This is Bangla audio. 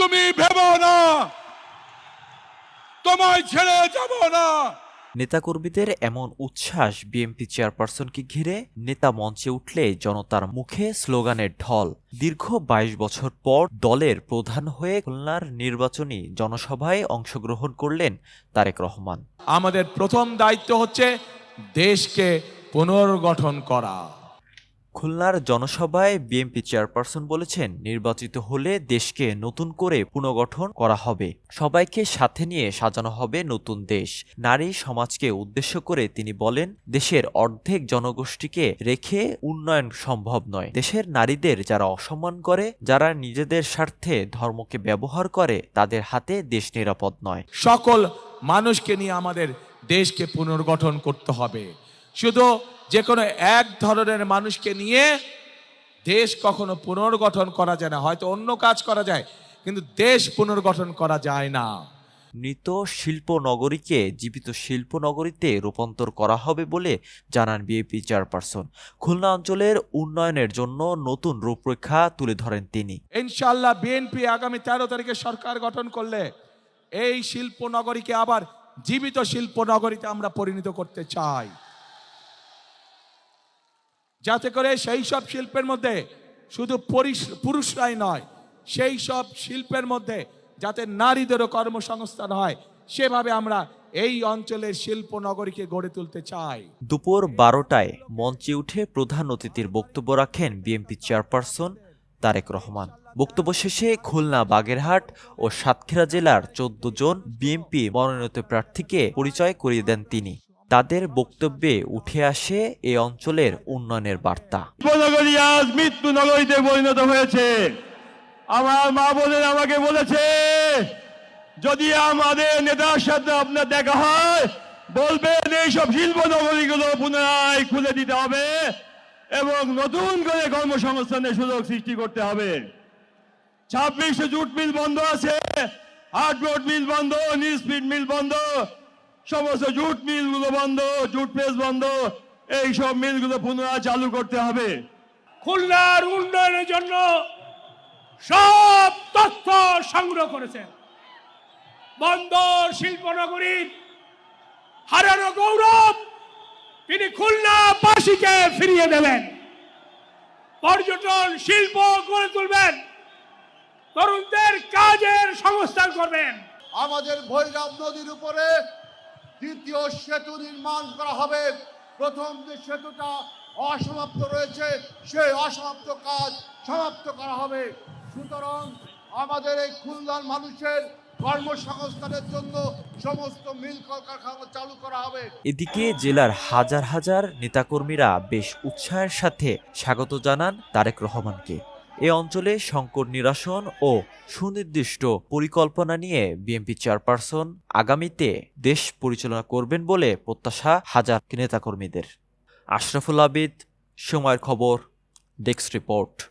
তুমি ভেবো না। তোমায় ছেড়ে যাব না। নেতাকর্মীদের এমন উচ্ছ্বাস বিএনপি চেয়ারপারসনকে ঘিরে নেতা মঞ্চে উঠলে জনতার মুখে স্লোগানের ঢল। দীর্ঘ ২২ বছর পর দলের প্রধান হয়ে খুলনার নির্বাচনী জনসভায় অংশগ্রহণ করলেন তারেক রহমান। আমাদের প্রথম দায়িত্ব হচ্ছে দেশকে পুনর্গঠন করা। খুলনার জনসভায় বিএনপি চেয়ারপারসন বলেছেন, নির্বাচিত হলে দেশকে নতুন করে পুনর্গঠন করা হবে। সবাইকে সাথে নিয়ে সাজানো হবে নতুন দেশ। নারী সমাজকে উদ্দেশ্য করে তিনি বলেন, দেশের অর্ধেক জনগোষ্ঠীকে রেখে উন্নয়ন সম্ভব নয়। দেশের নারীদের যারা অসম্মান করে, যারা নিজেদের স্বার্থে ধর্মকে ব্যবহার করে, তাদের হাতে দেশ নিরাপদ নয়। সকল মানুষকে নিয়ে আমাদের দেশকে পুনর্গঠন করতে হবে। শুধু যে কোনো এক ধরনের মানুষকে নিয়ে দেশ কখনো পুনর্গঠন করা যায় না হয়তো অন্য কাজ করা যায় কিন্তু দেশ পুনর্গঠন করা যায় না। মৃত শিল্প নগরীকে জীবিত শিল্প নগরীতে রূপান্তর করা হবে বলে জানান বিএপি চেয়ারপারসন। খুলনা অঞ্চলের উন্নয়নের জন্য নতুন রূপরেখা তুলে ধরেন তিনি। ইনশাল্লাহ বিএনপি আগামী তেরো তারিখে সরকার গঠন করলে এই শিল্প নগরীকে আবার জীবিত শিল্প নগরীতে আমরা পরিণত করতে চাই। যাতে করে সেই সব শিল্পের মধ্যে শুধু পুরুষরাই নয়, সেই সব শিল্পের মধ্যে যাতে নারীদেরও কর্মসংস্থান হয়, সেভাবে আমরা এই অঞ্চলের শিল্প নগরীকে গড়ে তুলতে চাই। দুপুর বারোটায় মঞ্চে উঠে প্রধান অতিথির বক্তব্য রাখেন বিএনপি চেয়ারপারসন তারেক রহমান। বক্তব্য শেষে খুলনা বাগেরহাট ও সাতক্ষীরা জেলার চোদ্দ জন বিএনপি মনোনীত প্রার্থীকে পরিচয় করিয়ে দেন তিনি। তাদের বক্তব্যে উঠে আসে এ অঞ্চলের উন্নয়নের বার্তা। আজ মৃত্যু নগরীতে পরিণত হয়েছে। আমার মা বোনের আমাকে বলেছে, যদি আমাদের নেতার সাথে আপনার দেখা হয়, বলবেন এইসব শিল্প নগরীগুলো পুনরায় খুলে দিতে হবে এবং নতুন করে কর্মসংস্থানের সুযোগ সৃষ্টি করতে হবে। ছাব্বিশে জুট মিল বন্ধ আছে হার্ডবোর্ড মিল বন্ধ নিউজপিড মিল বন্ধ সমস্ত জুট মিলগুলো বন্ধ জুট প্রেস বন্ধ এই সব মিলগুলো পুনরায় চালু করতে হবে। খুলনার উন্নয়নের জন্য সব তথ্য সংগ্রহ করেছেন। বন্দর শিল্পনগরীর হারানো গৌরব তিনি খুলনাবাসীকে ফিরিয়ে দেবেন। পর্যটন শিল্প গড়ে তুলবেন। তরুণদের কাজের সংস্থান করবেন। আমাদের ভৈরব নদীর উপরে দ্বিতীয় সেতু নির্মাণ করা হবে। প্রথম যে সেতুটা অসমাপ্ত রয়েছে, সেই অসমাপ্ত কাজ সমাপ্ত করা হবে। সুতরাং আমাদের এই খুলনার মানুষের কর্মসংস্থানের জন্য সমস্ত মিল কলকারখানা চালু করা হবে। এদিকে জেলার হাজার হাজার নেতাকর্মীরা বেশ উৎসাহের সাথে স্বাগত জানান তারেক রহমানকে। এ অঞ্চলে সংকট নিরসন ও সুনির্দিষ্ট পরিকল্পনা নিয়ে বিএনপি চেয়ারপারসন আগামীতে দেশ পরিচালনা করবেন বলে প্রত্যাশা হাজার নেতাকর্মীদের। আশরাফুল আবিদ, সময়ের খবর, ডেস্ক রিপোর্ট।